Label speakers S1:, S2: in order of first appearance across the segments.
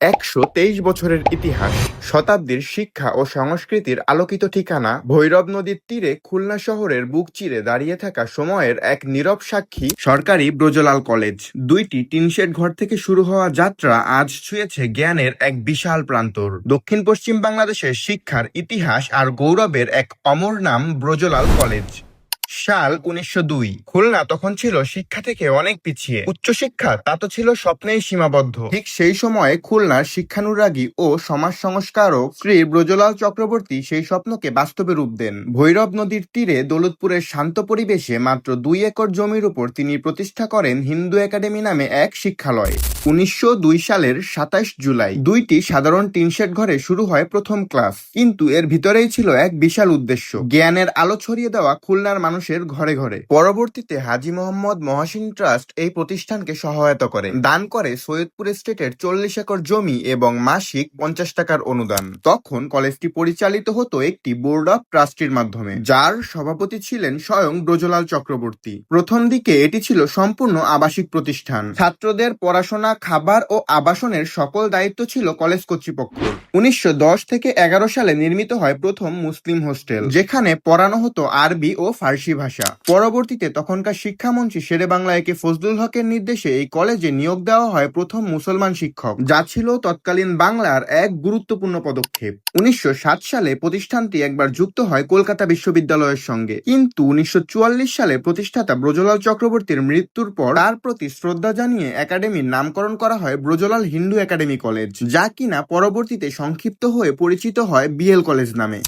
S1: একশো তেইশ বছরের ইতিহাস, শতাব্দীর শিক্ষা ও সংস্কৃতির আলোকিত ঠিকানা ভৈরব নদীর তীরে খুলনা শহরের বুক চিরে দাঁড়িয়ে থাকা সময়ের এক নীরব সাক্ষী সরকারি ব্রজলাল কলেজ। দুইটি টিনশেড ঘর থেকে শুরু হওয়া যাত্রা আজ ছুঁয়েছে জ্ঞানের এক বিশাল প্রান্তর। দক্ষিণ পশ্চিম বাংলাদেশের শিক্ষার ইতিহাস আর গৌরবের এক অমর নাম ব্রজলাল কলেজ। সাল উনিশশো দুই। খুলনা তখন ছিল শিক্ষা থেকে অনেক পিছিয়ে। উচ্চশিক্ষা, তা তো ছিল স্বপ্নেই সীমাবদ্ধ। ঠিক সেই সময়ে খুলনার শিক্ষানুরাগী ও সমাজ সংস্কারক শ্রী ব্রজলাল চক্রবর্তী সেই স্বপ্নকে বাস্তবে রূপ দেন। ভৈরব নদীর তীরে দৌলতপুরের শান্ত পরিবেশে মাত্র দুই একর জমির উপর তিনি প্রতিষ্ঠা করেন হিন্দু একাডেমি নামে এক শিক্ষালয়। উনিশশো দুই সালের সাতাশ জুলাই। দুইটি সাধারণ টিনশেড ঘরে শুরু হয় প্রথম ক্লাস। কিন্তু এর ভিতরেই ছিল এক বিশাল উদ্দেশ্য। জ্ঞানের আলো ছড়িয়ে দেওয়া খুলনার মানুষের ঘরে ঘরে। পরবর্তীতে হাজি মোহাম্মদ মহাসিন ট্রাস্ট এই প্রতিষ্ঠানকে সহায়তা করে। দান করে সৈয়দপুর স্টেটের চল্লিশ একর জমি এবং মাসিক পঞ্চাশ টাকার অনুদান। তখন কলেজটি পরিচালিত হতো একটি বোর্ড অফ ট্রাস্টির মাধ্যমে, যার সভাপতি ছিলেন স্বয়ং ব্রজলাল চক্রবর্তী। প্রথম দিকে এটি ছিল সম্পূর্ণ আবাসিক প্রতিষ্ঠান। ছাত্রদের পড়াশোনা, খাবার ও আবাসনের সকল দায়িত্ব ছিল কলেজ কর্তৃপক্ষ। উনিশশো দশ থেকে এগারো সালে নির্মিত হয় প্রথম মুসলিম হোস্টেল, যেখানে পড়ানো হতো আরবি ও ফার্সি ভাষা। পরবর্তীতে তখনকার শিক্ষামন্ত্রী শেরে বাংলা একে ফজলুল হকের নির্দেশে এই কলেজে নিয়োগ দেওয়া হয় প্রথম মুসলমান শিক্ষক। যা ছিল তৎকালীন বাংলার এক গুরুত্বপূর্ণ পদক্ষেপ। উনিশশো সাত সালে প্রতিষ্ঠানটি একবার যুক্ত হয় কলকাতা বিশ্ববিদ্যালয়ের সঙ্গে। কিন্তু উনিশশো চুয়াল্লিশ সালে প্রতিষ্ঠাতা ব্রজলাল চক্রবর্তীর মৃত্যুর পর তার প্রতি শ্রদ্ধা জানিয়ে একাডেমির নামকরণ করা হয় ব্রজলাল হিন্দু একাডেমি কলেজ, যা কিনা পরবর্তীতে সংক্ষিপ্ত হয়ে পরিচিত হয় বিএল কলেজ নামে।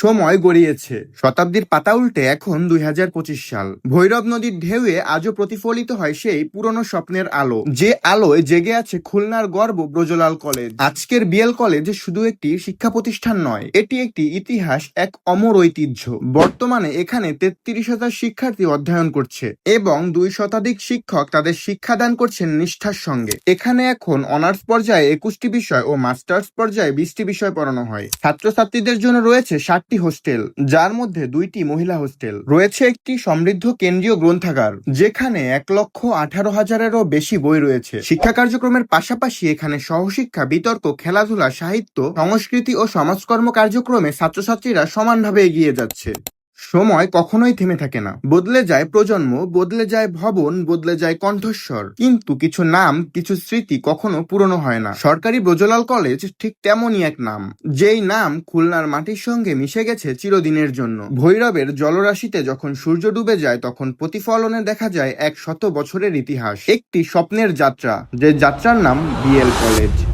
S1: সময় গড়িয়েছে। শতাব্দীর পাতা উল্টে এখন দুই হাজার পঁচিশ সাল। ভৈরব নদীর ঢেউয়ে আজও প্রতিফলিত হয় সেই পুরনো স্বপ্নের আলো। যে আলোয় জেগে আছে খুলনার গর্ব ব্রজলাল কলেজ। আজকের বিএল কলেজ শুধু একটি শিক্ষা প্রতিষ্ঠান নয়, এটি একটি ইতিহাস, এক অমর ঐতিহ্য। বর্তমানে এখানে তেত্রিশ হাজার শিক্ষার্থী অধ্যয়ন করছে এবং দুই শতাধিক শিক্ষক তাদের শিক্ষাদান করছেন নিষ্ঠার সঙ্গে। এখানে এখন অনার্স পর্যায়ে একুশটি বিষয় ও মাস্টার্স পর্যায়ে বিশটি বিষয় পড়ানো হয়। ছাত্রছাত্রীদের জন্য রয়েছে ষাটটি হোস্টেল, যার মধ্যে দুইটি মহিলা হোস্টেল। রয়েছে একটি সমৃদ্ধ কেন্দ্রীয় গ্রন্থাগার, যেখানে এক লক্ষ আঠারো হাজারেরও বেশি বই রয়েছে। শিক্ষা কার্যক্রমের পাশাপাশি এখানে সহশিক্ষা, বিতর্ক, খেলাধুলা, সাহিত্য, সংস্কৃতি ও সমাজকর্ম কার্যক্রমে ছাত্রছাত্রীরা সমানভাবে এগিয়ে যাচ্ছে। সময় কখনোই থেমে থাকে না। বদলে যায় প্রজন্ম, বদলে যায় ভবন, বদলে যায় কণ্ঠস্বর। কিন্তু কিছু নাম, কিছু স্মৃতি কখনো পুরনো হয় না। সরকারি ব্রজলাল কলেজ ঠিক তেমনই এক নাম। যেই নাম খুলনার মাটির সঙ্গে মিশে গেছে চিরদিনের জন্য। ভৈরবের জলরাশিতে যখন সূর্য ডুবে যায়, তখন প্রতিফলনে দেখা যায় এক শত বছরের ইতিহাস। একটি স্বপ্নের যাত্রা, যে যাত্রার নাম বিএল কলেজ।